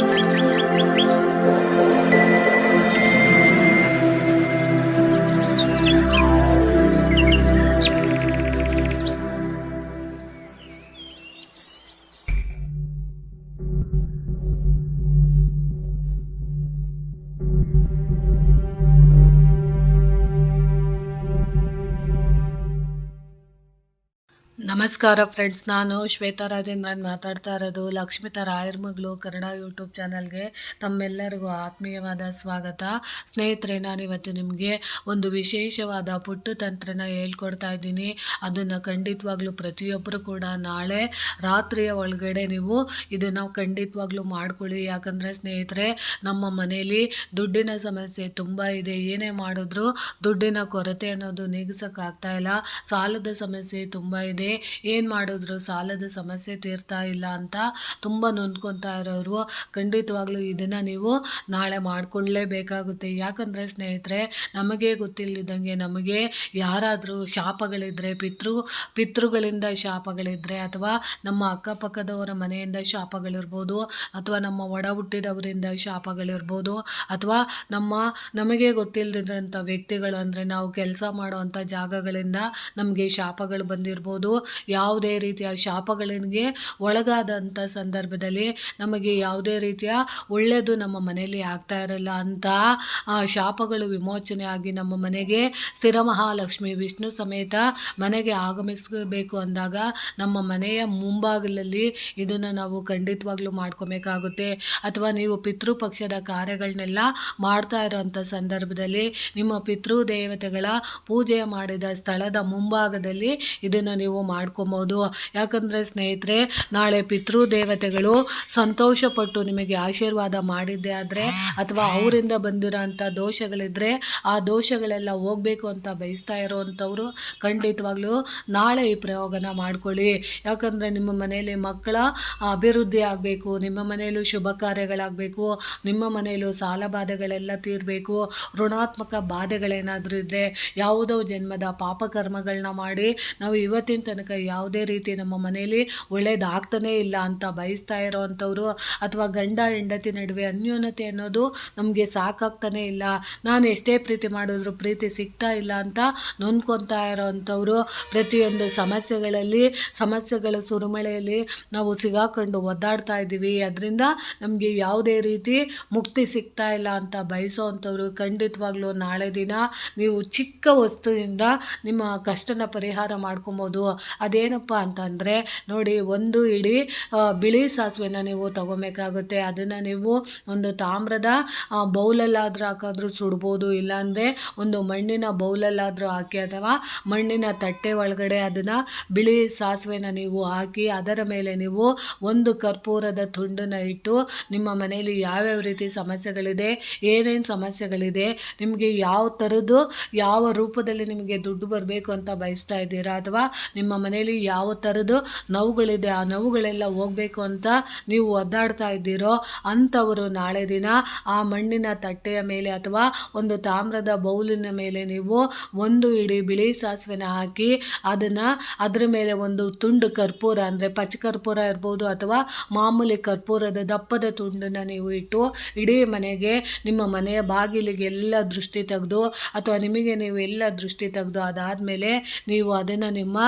Thank you. ನಮಸ್ಕಾರ friends ನಾನು ಶ್ವೇತಾ ರಾಜೇಂದ್ರನ್ ಮಾತಾಡ್ತಾ ಇರೋದು ಲಕ್ಷ್ಮಿತಾ ರಾಯರ್ ಮಗಳು ಕನ್ನಡ ಯೂಟ್ಯೂಬ್ ಚಾನಲ್ಗೆ ತಮ್ಮೆಲ್ಲರಿಗೂ ಆತ್ಮೀಯವಾದ ಸ್ವಾಗತ. ಸ್ನೇಹಿತರೆ, ನಾನು ಇವತ್ತು ನಿಮಗೆ ಒಂದು ವಿಶೇಷವಾದ ಪುಟ್ಟು ತಂತ್ರನ ಹೇಳ್ಕೊಡ್ತಾ ಇದ್ದೀನಿ. ಅದನ್ನು ಖಂಡಿತವಾಗ್ಲೂ ಪ್ರತಿಯೊಬ್ಬರು ಕೂಡ ನಾಳೆ ರಾತ್ರಿಯ ಒಳಗಡೆ ನೀವು ಇದನ್ನು ಖಂಡಿತವಾಗ್ಲೂ ಮಾಡ್ಕೊಳ್ಳಿ. ಯಾಕಂದರೆ ಸ್ನೇಹಿತರೆ, ನಮ್ಮ ಮನೆಯಲ್ಲಿ ದುಡ್ಡಿನ ಸಮಸ್ಯೆ ತುಂಬ ಇದೆ. ಏನೇ ಮಾಡಿದ್ರು ದುಡ್ಡಿನ ಕೊರತೆ ಅನ್ನೋದು ನೀಗಿಸೋಕ್ಕಾಗ್ತಾ ಇಲ್ಲ. ಸಾಲದ ಸಮಸ್ಯೆ ತುಂಬ ಇದೆ. ಏನು ಮಾಡಿದ್ರು? ಸಾಲದ ಸಮಸ್ಯೆ ತೀರ್ತಾ ಇಲ್ಲ ಅಂತ ತುಂಬ ನೊಂದ್ಕೊತಾ ಇರೋರು. ಖಂಡಿತವಾಗ್ಲೂ ಇದನ್ನು ನೀವು ನಾಳೆ ಮಾಡಿಕೊಳ್ಳೇಬೇಕಾಗುತ್ತೆ ಯಾಕಂದರೆ ಸ್ನೇಹಿತರೆ, ನಮಗೆ ಗೊತ್ತಿಲ್ಲದಂಗೆ ನಮಗೆ ಯಾರಾದರೂ ಶಾಪಗಳಿದ್ದರೆ ಪಿತೃ, ಪಿತೃಗಳಿಂದ ಶಾಪಗಳಿದ್ದರೆ ಅಥವಾ ನಮ್ಮ ಅಕ್ಕಪಕ್ಕದವರ ಮನೆಯಿಂದ ಶಾಪಗಳಿರ್ಬೋದು ಅಥವಾ ನಮ್ಮ ಒಡ ಹುಟ್ಟಿದವರಿಂದ ಶಾಪಗಳಿರ್ಬೋದು ಅಥವಾ ನಮ್ಮ ನಮಗೆ ಗೊತ್ತಿಲ್ಲದಿದ್ದಂಥ ವ್ಯಕ್ತಿಗಳು ಅಂದರೆ ನಾವು ಕೆಲಸ ಮಾಡುವಂಥ ಜಾಗಗಳಿಂದ ನಮಗೆ ಶಾಪಗಳು ಬಂದಿರ್ಬೋದು. ಯಾವುದೇ ರೀತಿಯ ಶಾಪಗಳಿಗೆ ಒಳಗಾದಂಥ ಸಂದರ್ಭದಲ್ಲಿ ನಮಗೆ ಯಾವುದೇ ರೀತಿಯ ಒಳ್ಳೆಯದು ನಮ್ಮ ಮನೆಯಲ್ಲಿ ಆಗ್ತಾ ಇರಲ್ಲ ಅಂತ ಶಾಪಗಳು ವಿಮೋಚನೆ ಆಗಿ ನಮ್ಮ ಮನೆಗೆ ಸ್ಥಿರ ಮಹಾಲಕ್ಷ್ಮಿ ವಿಷ್ಣು ಸಮೇತ ಮನೆಗೆ ಆಗಮಿಸಬೇಕು ಅಂದಾಗ ನಮ್ಮ ಮನೆಯ ಮುಂಭಾಗಲಲ್ಲಿ ಇದನ್ನು ನಾವು ಖಂಡಿತವಾಗ್ಲೂ ಮಾಡ್ಕೊಬೇಕಾಗುತ್ತೆ. ಅಥವಾ ನೀವು ಪಿತೃಪಕ್ಷದ ಕಾರ್ಯಗಳನ್ನೆಲ್ಲ ಮಾಡ್ತಾ ಇರೋಂಥ ಸಂದರ್ಭದಲ್ಲಿ ನಿಮ್ಮ ಪಿತೃ ದೇವತೆಗಳ ಪೂಜೆ ಮಾಡಿದ ಸ್ಥಳದ ಮುಂಭಾಗದಲ್ಲಿ ಇದನ್ನು ನೀವು ಮಾಡ್ಕೊಬೋದು. ಯಾಕಂದರೆ ಸ್ನೇಹಿತರೆ, ನಾಳೆ ಪಿತೃ ದೇವತೆಗಳು ಸಂತೋಷಪಟ್ಟು ನಿಮಗೆ ಆಶೀರ್ವಾದ ಮಾಡಿದ್ದೆ ಆದರೆ ಅಥವಾ ಅವರಿಂದ ಬಂದಿರೋಂಥ ದೋಷಗಳಿದ್ದರೆ ಆ ದೋಷಗಳೆಲ್ಲ ಹೋಗಬೇಕು ಅಂತ ಬಯಸ್ತಾ ಇರೋವಂಥವ್ರು ಖಂಡಿತವಾಗ್ಲೂ ನಾಳೆ ಈ ಪ್ರಯೋಗನ ಮಾಡ್ಕೊಳ್ಳಿ. ಯಾಕಂದರೆ ನಿಮ್ಮ ಮನೆಯಲ್ಲಿ ಮಕ್ಕಳ ಅಭಿವೃದ್ಧಿ ಆಗಬೇಕು, ನಿಮ್ಮ ಮನೆಯಲ್ಲೂ ಶುಭ ಕಾರ್ಯಗಳಾಗಬೇಕು, ನಿಮ್ಮ ಮನೆಯಲ್ಲೂ ಸಾಲ ಬಾಧೆಗಳೆಲ್ಲ ತೀರಬೇಕು, ಋಣಾತ್ಮಕ ಬಾಧೆಗಳೇನಾದರೂ ಇದ್ದರೆ ಯಾವುದೋ ಜನ್ಮದ ಪಾಪಕರ್ಮಗಳನ್ನ ಮಾಡಿ ನಾವು ಇವತ್ತಿನ ತನಕ ಯಾವುದೇ ರೀತಿ ನಮ್ಮ ಮನೆಯಲ್ಲಿ ಒಳ್ಳೇದಾಗ್ತಾನೇ ಇಲ್ಲ ಅಂತ ಬಯಸ್ತಾ ಇರೋವಂಥವ್ರು ಅಥವಾ ಗಂಡ, ಹೆಂಡತಿ ನಡುವೆ ಅನ್ಯೋನ್ಯತೆ ಅನ್ನೋದು ನಮಗೆ ಸಾಕಾಗ್ತಾನೇ ಇಲ್ಲ. ನಾನು ಎಷ್ಟೇ ಪ್ರೀತಿ ಮಾಡಿದ್ರು ಪ್ರೀತಿ ಸಿಗ್ತಾ ಇಲ್ಲ ಅಂತ ನೊಂದ್ಕೊತಾ ಇರೋವಂಥವ್ರು ಪ್ರತಿಯೊಂದು ಸಮಸ್ಯೆಗಳಲ್ಲಿ, ಸಮಸ್ಯೆಗಳ ಸುರುಮಳೆಯಲ್ಲಿ ನಾವು ಸಿಗಾಕೊಂಡು ಒದ್ದಾಡ್ತಾ ಇದ್ದೀವಿ. ಅದರಿಂದ ನಮಗೆ ಯಾವುದೇ ರೀತಿ ಮುಕ್ತಿ ಸಿಗ್ತಾ ಇಲ್ಲ ಅಂತ ಬಯಸೋವಂಥವ್ರು ಖಂಡಿತವಾಗ್ಲೂ ನಾಳೆ ದಿನ ನೀವು ಚಿಕ್ಕ ವಸ್ತುವಿಂದ ನಿಮ್ಮ ಕಷ್ಟನ ಪರಿಹಾರ ಮಾಡ್ಕೊಬೋದು. ಅದೇನಪ್ಪ ಅಂತಂದರೆ ನೋಡಿ ಒಂದು ಇಡೀ ಬಿಳಿ ಸಾಸಿವೆನ ನೀವು ತಗೊಬೇಕಾಗುತ್ತೆ. ಅದನ್ನು ನೀವು ಒಂದು ತಾಮ್ರದ ಬೌಲಲ್ಲಾದರೂ ಹಾಕಿದ್ರೂ ಸುಡ್ಬೋದು, ಇಲ್ಲಾಂದರೆ ಒಂದು ಮಣ್ಣಿನ ಬೌಲಲ್ಲಾದರೂ ಹಾಕಿ ಅಥವಾ ಮಣ್ಣಿನ ತಟ್ಟೆ ಒಳಗಡೆ ಅದನ್ನು ಬಿಳಿ ಸಾಸಿವೆನ ನೀವು ಹಾಕಿ ಅದರ ಮೇಲೆ ನೀವು ಒಂದು ಕರ್ಪೂರದ ತುಂಡನ್ನು ಇಟ್ಟು ನಿಮ್ಮ ಮನೆಯಲ್ಲಿ ಯಾವ್ಯಾವ ರೀತಿ ಸಮಸ್ಯೆಗಳಿದೆ, ಏನೇನು ಸಮಸ್ಯೆಗಳಿದೆ, ನಿಮಗೆ ಯಾವ ಥರದ್ದು ಯಾವ ರೂಪದಲ್ಲಿ ನಿಮಗೆ ದುಡ್ಡು ಬರಬೇಕು ಅಂತ ಬಯಸ್ತಾ ಇದ್ದೀರಾ ಅಥವಾ ನಿಮ್ಮ ಮನೆಯಲ್ಲಿ ಯಾವ ಥರದ್ದು ನೋವುಗಳಿದೆ, ಆ ನೋವುಗಳೆಲ್ಲ ಹೋಗಬೇಕು ಅಂತ ನೀವು ಒದ್ದಾಡ್ತಾ ಇದ್ದೀರೋ ಅಂಥವರು ನಾಳೆ ದಿನ ಆ ಮಣ್ಣಿನ ತಟ್ಟೆಯ ಮೇಲೆ ಅಥವಾ ಒಂದು ತಾಮ್ರದ ಬೌಲಿನ ಮೇಲೆ ನೀವು ಒಂದು ಇಡಿ ಬಿಳಿ ಸಾಸಿವೆನ ಹಾಕಿ ಅದನ್ನು ಅದರ ಮೇಲೆ ಒಂದು ತುಂಡು ಕರ್ಪೂರ ಅಂದರೆ ಪಚ್ಚ ಕರ್ಪೂರ ಇರ್ಬೋದು ಅಥವಾ ಮಾಮೂಲಿ ಕರ್ಪೂರದ ದಪ್ಪದ ತುಂಡನ್ನು ನೀವು ಇಟ್ಟು ಇಡೀ ಮನೆಗೆ ನಿಮ್ಮ ಮನೆಯ ಬಾಗಿಲಿಗೆ ಎಲ್ಲ ದೃಷ್ಟಿ ತೆಗೆದು ಅಥವಾ ನಿಮಗೆ ನೀವು ಎಲ್ಲ ದೃಷ್ಟಿ ತೆಗೆದು ಅದಾದಮೇಲೆ ನೀವು ಅದನ್ನು ನಿಮ್ಮ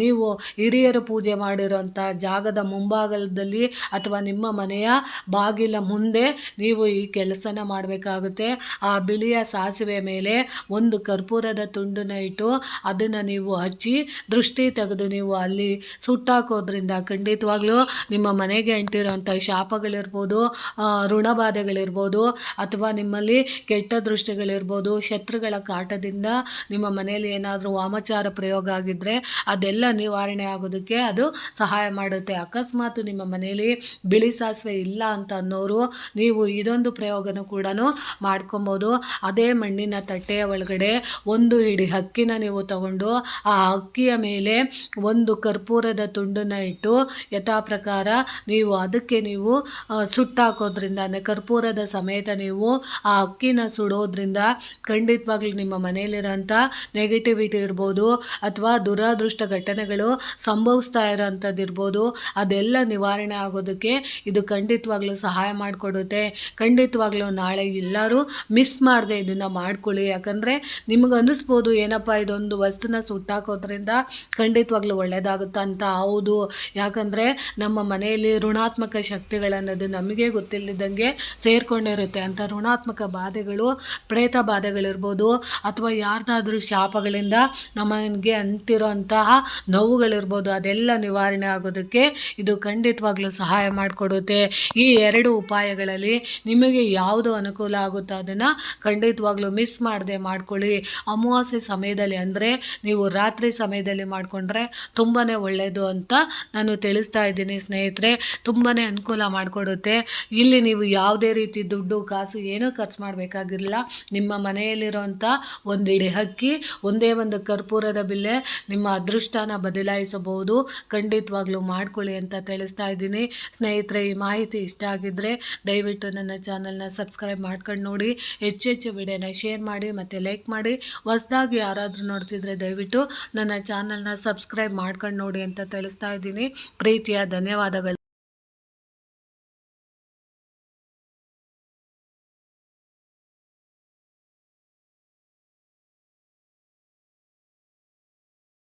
ನೀವು ಹಿರಿಯರು ಪೂಜೆ ಮಾಡಿರುವಂಥ ಜಾಗದ ಮುಂಭಾಗದಲ್ಲಿ ಅಥವಾ ನಿಮ್ಮ ಮನೆಯ ಬಾಗಿಲ ಮುಂದೆ ನೀವು ಈ ಕೆಲಸನ ಮಾಡಬೇಕಾಗುತ್ತೆ. ಆ ಬಿಳಿಯ ಸಾಸಿವೆ ಮೇಲೆ ಒಂದು ಕರ್ಪೂರದ ತುಂಡನ್ನು ಇಟ್ಟು ಅದನ್ನು ನೀವು ಹಚ್ಚಿ ದೃಷ್ಟಿ ತೆಗೆದು ನೀವು ಅಲ್ಲಿ ಸುಟ್ಟಾಕೋದ್ರಿಂದ ಖಂಡಿತವಾಗ್ಲೂ ನಿಮ್ಮ ಮನೆಗೆ ಅಂಟಿರೋಂಥ ಶಾಪಗಳಿರ್ಬೋದು ಋಣಬಾಧೆಗಳಿರ್ಬೋದು ಅಥವಾ ನಿಮ್ಮಲ್ಲಿ ಕೆಟ್ಟ ದೃಷ್ಟಿಗಳಿರ್ಬೋದು, ಶತ್ರುಗಳ ಕಾಟದಿಂದ ನಿಮ್ಮ ಮನೆಯಲ್ಲಿ ಏನಾದರೂ ವಾಮಚಾರ ಪ್ರಯೋಗ ಆಗಿದ್ದರೆ ಅದೆಲ್ಲ ನಿವಾರಣೆ ಆಗೋದಕ್ಕೆ ಅದು ಸಹಾಯ ಮಾಡುತ್ತೆ. ಅಕಸ್ಮಾತ್ ನಿಮ್ಮ ಮನೆಯಲ್ಲಿ ಬಿಳಿ ಸಾಸಿವೆ ಇಲ್ಲ ಅಂತ ಅನ್ನೋರು ನೀವು ಇದೊಂದು ಪ್ರಯೋಗನೂ ಕೂಡ ಮಾಡ್ಕೊಬೋದು. ಅದೇ ಮಣ್ಣಿನ ತಟ್ಟೆಯ ಒಳಗಡೆ ಒಂದು ಹಿಡಿ ಹಕ್ಕಿನ ನೀವು ತಗೊಂಡು ಆ ಅಕ್ಕಿಯ ಮೇಲೆ ಒಂದು ಕರ್ಪೂರದ ತುಂಡನ್ನು ಇಟ್ಟು ಯಥಾ ಪ್ರಕಾರ ನೀವು ಅದಕ್ಕೆ ನೀವು ಸುಟ್ಟಾಕೋದ್ರಿಂದ ಅಂದರೆ ಕರ್ಪೂರದ ಸಮೇತ ನೀವು ಆ ಅಕ್ಕಿನ ಸುಡೋದ್ರಿಂದ ಖಂಡಿತವಾಗ್ಲೂ ನಿಮ್ಮ ಮನೆಯಲ್ಲಿರೋಂಥ ನೆಗೆಟಿವಿಟಿ ಇರ್ಬೋದು ಅಥವಾ ದುರಾದೃಷ್ಟ ಘಟನೆಗಳು ಸಂಭವಿಸ್ತಾ ಇರೋಂಥದ್ದು ಇರ್ಬೋದು ಅದೆಲ್ಲ ನಿವಾರಣೆ ಆಗೋದಕ್ಕೆ ಇದು ಖಂಡಿತವಾಗ್ಲೂ ಸಹಾಯ ಮಾಡಿಕೊಡುತ್ತೆ. ಖಂಡಿತವಾಗ್ಲೂ ನಾಳೆ ಎಲ್ಲರೂ ಮಿಸ್ ಮಾಡದೆ ಇದನ್ನು ಮಾಡ್ಕೊಳ್ಳಿ. ಯಾಕಂದರೆ ನಿಮ್ಗೆ ಅನ್ನಿಸ್ಬೋದು, ಏನಪ್ಪ ಇದೊಂದು ವಸ್ತುನ ಸುಟ್ಟಾಕೋದ್ರಿಂದ ಖಂಡಿತವಾಗ್ಲೂ ಒಳ್ಳೆಯದಾಗುತ್ತಾ ಅಂತ. ಹೌದು. ಯಾಕಂದರೆ ನಮ್ಮ ಮನೆಯಲ್ಲಿ ಋಣಾತ್ಮಕ ಶಕ್ತಿಗಳನ್ನೋದು ನಮಗೆ ಗೊತ್ತಿಲ್ಲದಂಗೆ ಸೇರಿಕೊಂಡಿರುತ್ತೆ. ಅಂತ ಋಣಾತ್ಮಕ ಬಾಧೆಗಳು, ಪ್ರೇತ ಬಾಧೆಗಳಿರ್ಬೋದು, ಅಥವಾ ಯಾರ್ದಾದ್ರೂ ಶಾಪಗಳಿಂದ ನಮಗೆ ಅಂಟಿರೋಂತಹ ನೋವುಗಳಿರ್ಬೋದು, ಅದೆಲ್ಲ ನಿವಾರಣೆ ಆಗೋದಕ್ಕೆ ಇದು ಖಂಡಿತವಾಗ್ಲೂ ಸಹಾಯ ಮಾಡಿಕೊಡುತ್ತೆ. ಈ ಎರಡು ಉಪಾಯಗಳಲ್ಲಿ ನಿಮಗೆ ಯಾವುದು ಅನುಕೂಲ ಆಗುತ್ತೋ ಅದನ್ನು ಖಂಡಿತವಾಗ್ಲೂ ಮಿಸ್ ಮಾಡದೆ ಮಾಡ್ಕೊಳ್ಳಿ. ಅಮಾವಾಸ್ಯೆ ಸಮಯದಲ್ಲಿ ಅಂದರೆ ನೀವು ರಾತ್ರಿ ಸಮಯದಲ್ಲಿ ಮಾಡಿಕೊಂಡ್ರೆ ತುಂಬಾ ಒಳ್ಳೆಯದು ಅಂತ ನಾನು ತಿಳಿಸ್ತಾ ಇದ್ದೀನಿ ಸ್ನೇಹಿತರೆ. ತುಂಬಾ ಅನುಕೂಲ ಮಾಡಿಕೊಡುತ್ತೆ. ಇಲ್ಲಿ ನೀವು ಯಾವುದೇ ರೀತಿ ದುಡ್ಡು, ಕಾಸು ಏನೂ ಖರ್ಚು ಮಾಡಬೇಕಾಗಿರಲಿಲ್ಲ ನಿಮ್ಮ ಮನೆಯಲ್ಲಿರೋಂಥ ಒಂದಿಡಿ ಹಕ್ಕಿ ಒಂದೇ ಒಂದು ಕರ್ಪೂರದ ಬಿಲ್ಲೆ, ನಿಮ್ಮ ಅದೃಷ್ಟನ ಬದಲಾಯಿಸಬಹುದು. ಖಂಡಿತವಾಗ್ಲೂ ಮಾಡ್ಕೊಳ್ಳಿ ಅಂತ ತಿಳಿಸ್ತಾ ಇದ್ದೀನಿ. ಸ್ನೇಹಿತರೆ, ಈ ಮಾಹಿತಿ ಇಷ್ಟ ಆಗಿದ್ದರೆ ದಯವಿಟ್ಟು ನನ್ನ ಚಾನಲ್ನ ಸಬ್ಸ್ಕ್ರೈಬ್ ಮಾಡ್ಕೊಂಡು ನೋಡಿ. ಹೆಚ್ಚೆಚ್ಚು ವಿಡಿಯೋನ ಶೇರ್ ಮಾಡಿ ಮತ್ತು ಲೈಕ್ ಮಾಡಿ. ಹೊಸದಾಗಿ ಯಾರಾದರೂ ನೋಡ್ತಿದ್ರೆ ದಯವಿಟ್ಟು ನನ್ನ ಚಾನಲ್ನ ಸಬ್ಸ್ಕ್ರೈಬ್ ಮಾಡ್ಕೊಂಡು ನೋಡಿ ಅಂತ ತಿಳಿಸ್ತಾ ಇದ್ದೀನಿ. ಪ್ರೀತಿಯ ಧನ್ಯವಾದಗಳು.